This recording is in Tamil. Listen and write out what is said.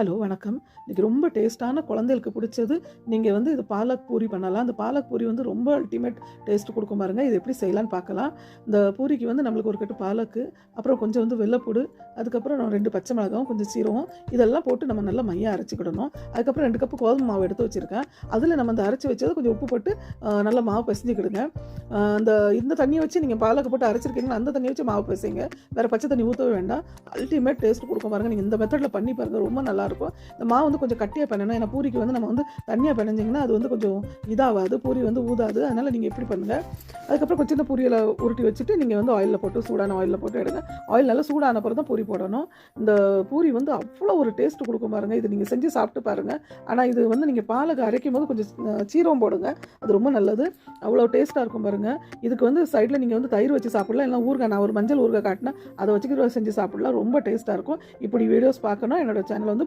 ஹலோ வணக்கம். இன்றைக்கி ரொம்ப டேஸ்ட்டான குழந்தைகளுக்கு பிடிச்சது. நீங்கள் வந்து இது பாலக் பூரி பண்ணலாம். அந்த பாலக் பூரி வந்து ரொம்ப அல்டிமேட் டேஸ்ட் கொடுக்கும் பாருங்கள் இது எப்படி செய்யலாம்னு பார்க்கலாம். இந்த பூரிக்கு வந்து நம்மளுக்கு ஒரு கட்டு பாலக்கு அப்புறம் கொஞ்சம் வந்து வெள்ளைப்பூடு அதுக்கப்புறம் ரெண்டு பச்சை மிளகாவும் கொஞ்சம் சீரகம் இதெல்லாம் போட்டு நம்ம நல்லா மையாக அரைச்சிக்கிடணும். அதுக்கப்புறம் ரெண்டு கப்பு கோதுமை மாவு எடுத்து வச்சுருக்கேன். அதில் நம்ம அந்த அரைச்சி வச்சது கொஞ்சம் உப்பு போட்டு நல்லா மாவு பிசைஞ்சுக்கிடுங்க. அந்த இந்த தண்ணியை வச்சு நீங்கள் பாலக்கு போட்டு அரைச்சிருக்கீங்கன்னா அந்த தண்ணியை வச்சு மாவு பிசைங்க. வேறு பச்சை தண்ணி ஊற்றவே வேண்டாம். அல்டிமேட் டேஸ்ட் கொடுக்கும் பாருங்கள் நீங்கள் இந்த மெத்தடில் பண்ணி பாருங்கள் ரொம்ப நல்லா இருக்கும். இந்த மாவு வந்து கொஞ்சம் கட்டியாக பண்ணணும் ஏன்னா பூரிக்கு வந்து நம்ம வந்து தண்ணியாக பிணைஞ்சிங்கன்னா அது வந்து கொஞ்சம் இதாகாது. பூரி வந்து ஊதாது. அதனால் நீங்கள் எப்படி பண்ணுங்கள் அதுக்கப்புறம் கொஞ்சம் சின்ன பூரியில் உருட்டி வச்சுட்டு நீங்கள் வந்து ஆயிலில் போட்டு சூடான ஆயிலில் போட்டு எடுங்க. ஆயில் நல்லா சூடான அப்புறம் தான் பூரி போடணும். இந்த பூரி வந்து அவ்வளோ ஒரு டேஸ்ட் கொடுக்கும் பாருங்கள் இது நீங்கள் செஞ்சு சாப்பிட்டு பாருங்கள் ஆனால் இது வந்து நீங்கள் பாலக்கு அரைக்கும் போது கொஞ்சம் சீரகம் போடுங்க. அது ரொம்ப நல்லது. அவ்வளோ டேஸ்ட்டாக இருக்கும் பாருங்கள் இதுக்கு வந்து சைடில் நீங்கள் வந்து தயிர் வச்சு சாப்பிடலாம். இல்லை ஊறுகாய் நான் ஒரு மஞ்சள் ஊறுகாய் காட்டினேன் அதை வச்சுக்கிற செஞ்சு சாப்பிடலாம். ரொம்ப டேஸ்ட்டாக இருக்கும். இப்படி வீடியோஸ் பார்க்கணும். என்னோடய சேனல் வந்து